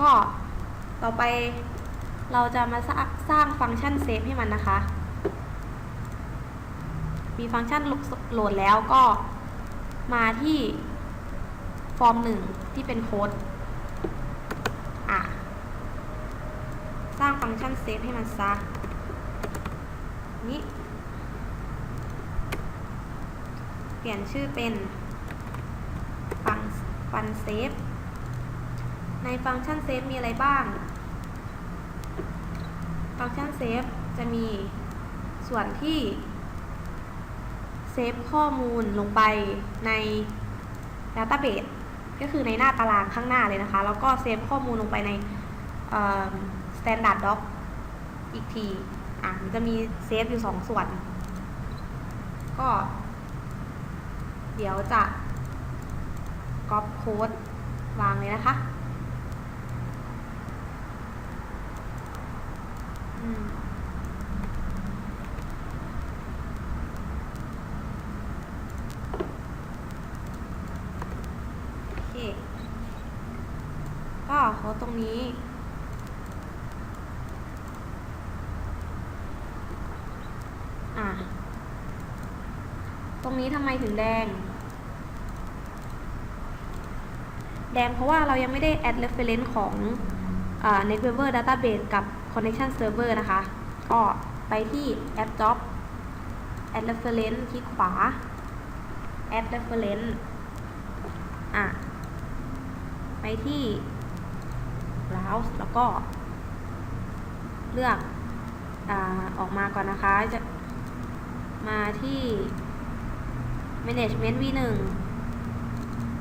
ก็ต่อไปเราจะมาสร้างสร้างฟังก์ชันเซฟให้มันนะคะ มีฟังก์ชันโหลดแล้วก็มาที่ฟอร์มหนึ่งที่เป็นโค้ดอะสร้างฟังก์ชันเซฟให้มันซะนี้เปลี่ยนชื่อเป็นฟังฟันเซฟ ในฟังก์ชันเซฟมีอะไรบ้าง ฟังก์ชันเซฟจะมีส่วนที่เซฟข้อมูลลงไปใน Database ก็คือในหน้าตารางข้างหน้าเลยนะคะ แล้วก็เซฟข้อมูลลงไปในเอ่อ Standard Doc อีกที อะมันจะมีเซฟอยู่สองส่วน ก็ เดี๋ยวจะก๊อปโค้ดวางเลยนะคะอืมโอเค ก็โค้ดต รงนี้ อะ ตรงนี้ทำไมถึงแดง แดงเพราะว่าเรายังไม่ได้ add reference ของเอ่อ NetWeaver Database กับ Connection Server นะคะ ก็ไปที่ add job add reference คลิกขวา add reference อะ ไปที่ browse แล้วก็เลือกอออกมาก่อนนะคะจะมาที่ management v1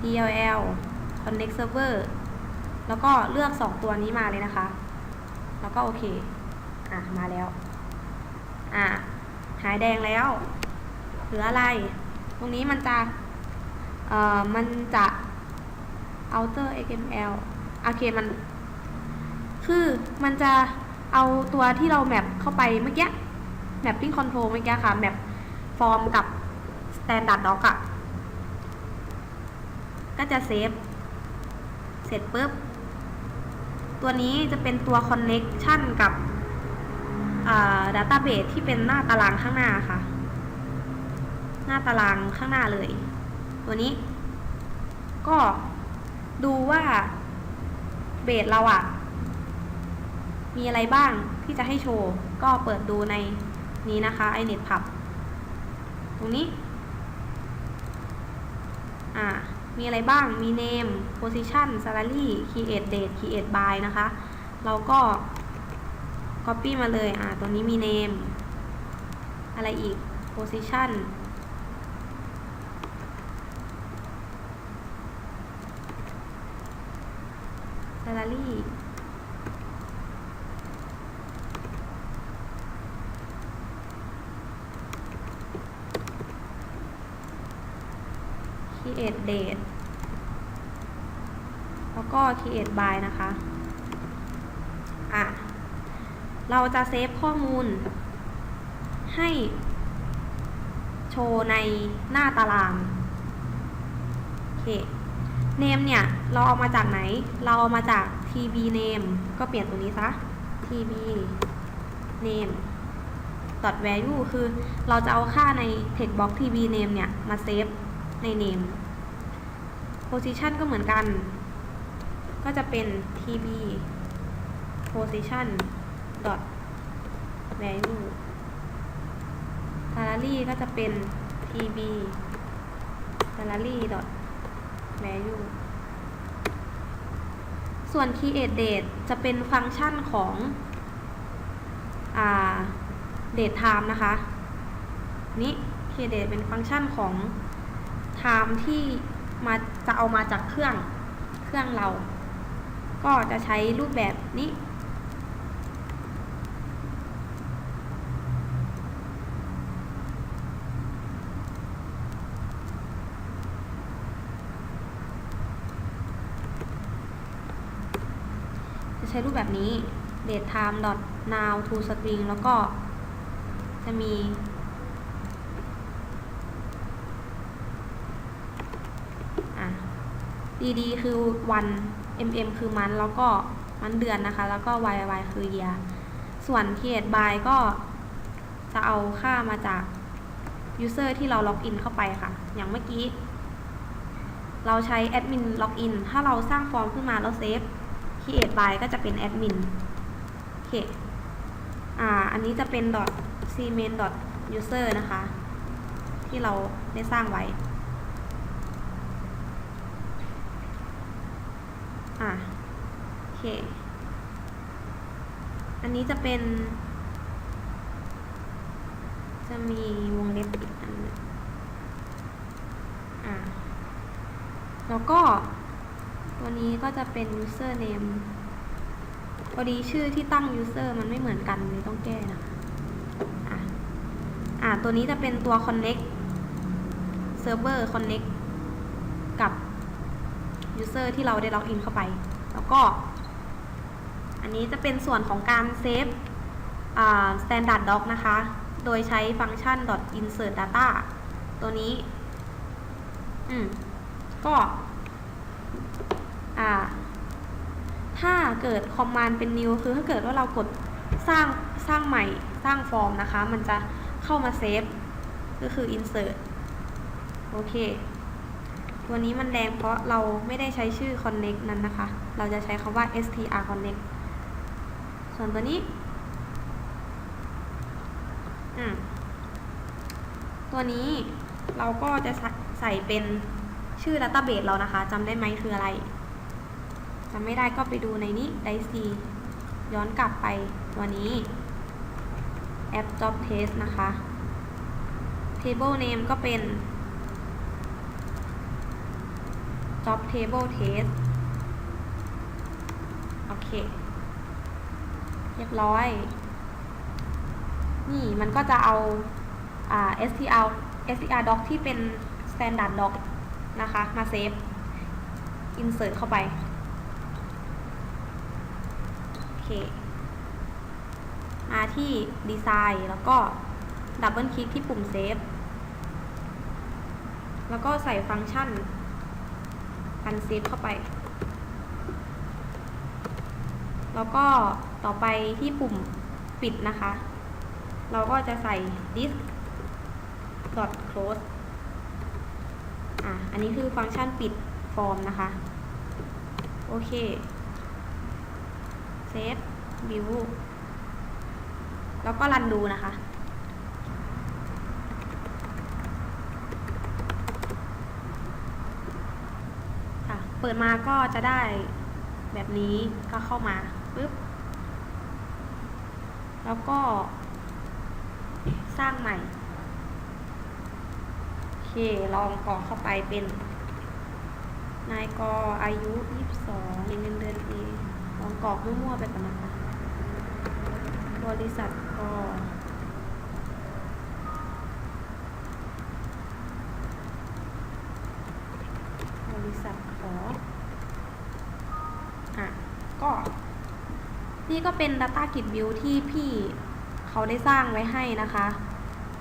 dll connect server แล้วก็เลือก 2 ตัวนี้มาเลยนะคะ แล้วก็โอเค อะ มาแล้ว อะ หายแดงแล้ว เหลืออะไร ตรงนี้มันจะ เอ่อ มันจะ outer xml โอเค มัน คือมันจะเอาตัวที่เราแมปเข้าไปเมื่อกี้ mapping control เมื่อกี้ค่ะ แมปฟอร์มกับ standard doc อะก็จะเซฟ เสร็จปุ๊บ ตัวนี้จะเป็นตัว connection กับอ่า database ที่เป็นหน้าตารางข้างหน้าค่ะ หน้าตารางข้างหน้าเลย ตัวนี้ ก็ดูว่าเบสเราอะ มีอะไรบ้างที่จะให้โชว์ ก็เปิดดูในนี้นะคะ iNetPub ตรงนี้ อ่า มีอะไรบ้าง มี name position salary create date create by นะคะ เราก็ copy มาเลย อ่า ตัวนี้มี name อะไรอีก position salary create date แล้วก็ create by นะคะ อะ เราจะเซฟข้อมูล ให้โชว์ในหน้าตาราง โอเค name เนี่ย เราเอามาจากไหน เราเอามาจาก tb name ก็เปลี่ยนตัวนี้ซะ tb name dot value คือเราจะเอาค่าใน text box tb name เนี่ย มาเซฟใน name position ก็เหมือนกัน ก็จะเป็น tb position dot value salary ก็จะเป็น tb salary dot value ส่วน create date จะเป็นฟังก์ชันของอ date time นะคะ นี้ create date เป็นฟังก์ชันของ time ที่ มาจะเอามาจากเครื่องเครื่องเรา ก็จะใช้รูปแบบนี้จะใช้รูปแบบนี้ date time dot now to string แล้วก็จะมี อะ dd คือวัน mm คือมันแล้วก็มันเดือนนะคะ แล้วก็ yy คือ year ส่วน create by ก็จะเอาค่ามาจาก user ที่เราล็อกอินเข้าไปค่ะ อย่างเมื่อกี้ เราใช้ admin login ถ้าเราสร้างฟอร์มขึ้นมาแล้วเซฟ create by ก็จะเป็น admin โอเค อ่า อันนี้จะเป็น cmain user นะคะ ที่เราได้สร้างไว้ อะ โอเค อันนี้จะเป็น จะมีวงเล็บอีกอันหนึงอะแล้วก็ ตัวนี้ก็จะเป็น user name พอดีชื่อที่ตั้ง user มันไม่เหมือนกันเลยต้องแก้นะคะอะอะตัวนี้จะเป็นตัว connect server connect กับ user ที่เราได้ล็อกอินเข้าไป แล้วก็ อันนี้จะเป็นส่วนของการเซฟ standard doc นะคะ โดยใช้ฟังก์ชัน insert data ตัวนี้ อืม ก็อ่าถ้าเกิด command เป็น new คือถ้าเกิดว่าเรากดสร้างสร้างใหม่สร้างฟอร์มนะคะ มันจะเข้ามาเซฟ ก็คือ insert โอเค ตัวนี้มันแรงเพราะเราไม่ได้ใช้ชื่อ connect นั้นนะคะ เราจะใช้คำว่า str connect ส่วนตัวนี้อืมตัวนี้เราก็จะใส่เป็นชื่อ database เรานะคะจำได้ไหมคืออะไรจำไม่ได้ก็ไปดูในนี้ไดซีย้อนกลับไปตัวนี้ app job test นะคะ table name ก็เป็น job table test โอเค เรียบร้อย นี่มันก็จะเอาอ่า str str doc ที่เป็น standard doc นะคะ มาเซฟ insert เข้าไป โอเค มาที่ดีไซน์แล้วก็ดับเบิลคลิกที่ปุ่มเซฟแล้วก็ใส่ฟังก์ชัน การเซฟเข้าไป แล้วก็ต่อไปที่ปุ่มปิดนะคะ เราก็จะใส่ disk dot close อะ อันนี้คือฟังก์ชันปิดฟอร์มนะคะ โอเค เซฟ view แล้วก็รันดูนะคะ ค่ะ เปิดมาก็จะได้แบบนี้ก็เข้ามาปึ๊บแล้วก็สร้างใหม่ โอเค ลองกรอกเข้าไปเป็น นายกอายุ 22เงินเดือนเอลองกรอกมั่วๆไปก่อนนะคะ บริษัทกบริ ษัทขออะก็นี่ก็เป็น Data Git View ที่พี่เขาได้สร้างไว้ให้นะคะ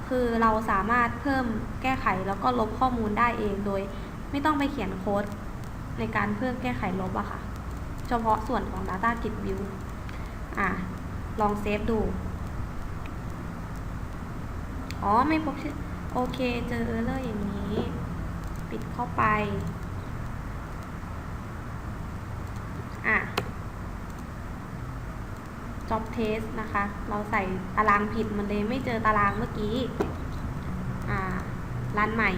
คือเราสามารถเพิ่มแก้ไขแล้วก็ลบข้อมูลได้เองโดย ไม่ต้องไปเขียนโค้ดในการเพิ่มแก้ไขลบอะค่ะ เฉพาะส่วนของ Data Git View อะ ลองเซฟดู อ๋อ ไม่พบโอเค เจอเออร์เลอร์อย่างนี้ ปิดเข้าไป อะ job test นะคะ เราใส่ตารางผิดมันเลยไม่เจอตารางเมื่อกี้ อ่ารันใหม่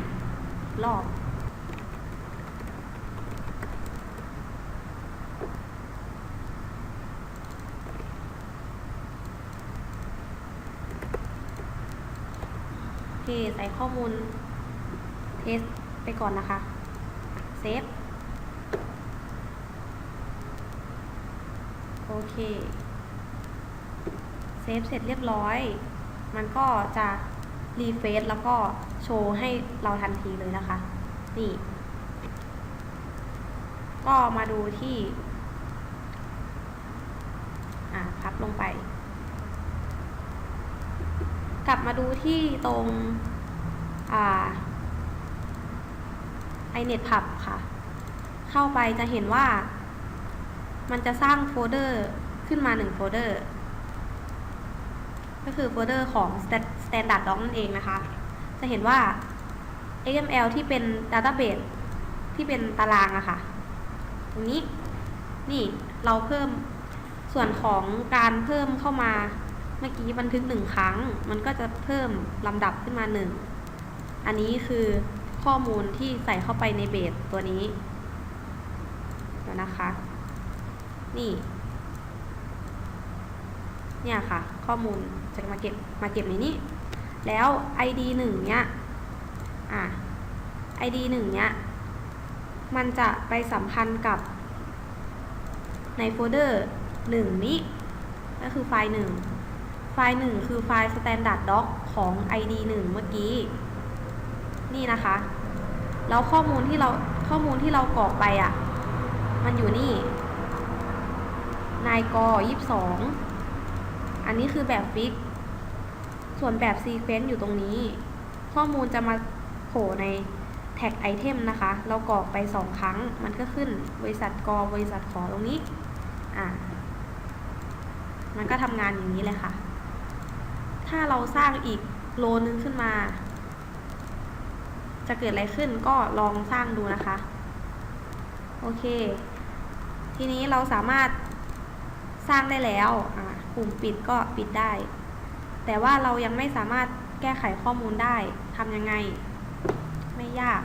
รอบ โอเค ใส่ข้อมูล เทสไปก่อนนะคะ เซฟ โอเค เซฟเสร็จเรียบร้อย มันก็จะรีเฟซแล้วก็โชว์ให้เราทันทีเลยนะคะ นี่ ก็มาดูที่ อ่าพับลงไป กลับมาดูที่ตรง อ่า iNet Pub ค่ะ เข้าไปจะเห็นว่า มันจะสร้างโฟลเดอร์ขึ้นมาหนึ่งโฟลเดอร์ ก็คือโฟลเดอร์ของ standard doc นั่นเองนะคะ จะเห็นว่า XML ที่เป็น database ที่เป็นตารางอะค่ะ ตรงนี้ นี่เราเพิ่มส่วนของการเพิ่มเข้ามาเมื่อกี้บันทึกหนึ่งครั้ง มันก็จะเพิ่มลำดับขึ้นมาหนึ่งอันนี้คือข้อมูลที่ใส่เข้าไปในเบสตัวนี้เดี๋ยวนะคะ นี่ เนี่ยค่ะ ข้อมูลจะมาเก็บมาเก็บในนี้ แล้ว ID หนึ่งเนี้ย อะ ID หนึ่งเนี้ย มันจะไปสัมพันธ์กับในโฟลเดอร์หนึ่งนี้ ก็คือไฟล์หนึ่งไฟล์หนึ่งคือไฟล์ standard doc ของ ID หนึ่งเมื่อกี้ นี่นะคะ แล้วข้อมูลที่เราข้อมูลที่เรากรอกไปอะ่ะ มันอยู่นี่ นายกยี่สิบสอง อันนี้คือแบบฟิก ส่วนแบบซีเควนต์อยู่ตรงนี้ ข้อมูลจะมาโผล่ในแท็กไอเทมนะคะ เรากรอกไปสองครั้ง มันก็ขึ้นบริษัทกบริษัทขอตรงนี้ อ่า มันก็ทำงานอย่างนี้เลยค่ะ ถ้าเราสร้างอีกโลนึงขึ้นมา จะเกิดอะไรขึ้นก็ลองสร้างดูนะคะ โอเค ทีนี้เราสามารถ สร้างได้แล้วปุ่มปิดก็ปิดได้ แต่ว่าเรายังไม่สามารถแก้ไขข้อมูลได้ทำยังไง ไม่ยาก